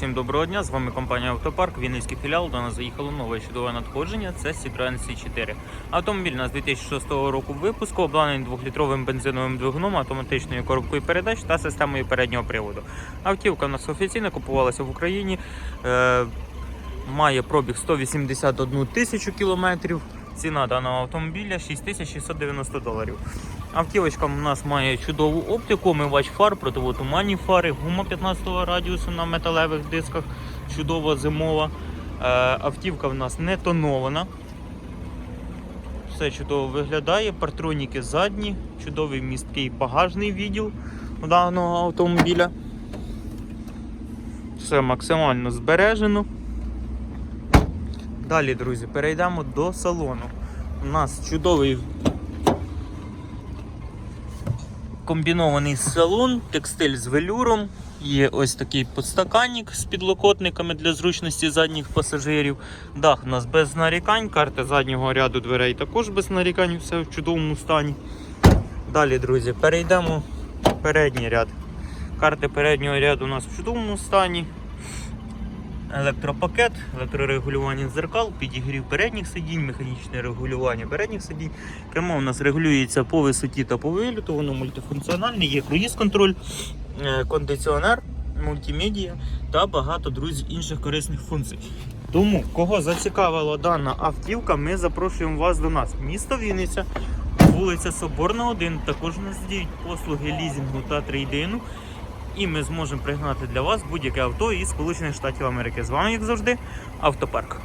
Всім доброго дня, з вами компанія Автопарк, Вінницький філіал. До нас заїхало нове чудове надходження. Це Citroen C4. Автомобіль у нас 2006 року випуску, обладнаний 2-літровим бензиновим двигуном, автоматичною коробкою передач та системою переднього приводу. Автівка у нас офіційно купувалася в Україні. Е, має пробіг 181 тисячу кілометрів. Ціна даного автомобіля 6690 доларів. Автівочка у нас має чудову оптику, омивач фар, противотуманні фари, гума 15 радіусу на металевих дисках, чудова зимова. Е, автівка в нас не тонована. Все чудово виглядає. Партроніки задні, чудовий місткий багажний відділ даного автомобіля. Все максимально збережено. Далі, друзі, перейдемо до салону. У нас чудовий комбінований салон, текстиль з велюром. Є ось такий подстаканник з підлокотниками для зручності задніх пасажирів. Дах у нас без нарікань, карта заднього ряду дверей також без нарікань, все в чудовому стані. Далі, друзі, перейдемо в передній ряд. Карти переднього ряду у нас в чудовому стані. Електропакет, електрорегулювання дзеркал, підігрів передніх сидінь, механічне регулювання передніх сидінь. Кермо у нас регулюється по висоті та по виліту, воно мультифункціональне, є круїз-контроль, е, кондиціонер, мультимедіа та багато друзів інших корисних функцій. Тому, кого зацікавила дана автівка, ми запрошуємо вас до нас. Місто Вінниця, вулиця Соборна, 1. Також нас діють послуги лізінгу та трейдину. І ми зможемо пригнати для вас будь-яке авто із Сполучених Штатів Америки. З вами, як завжди, автопарк.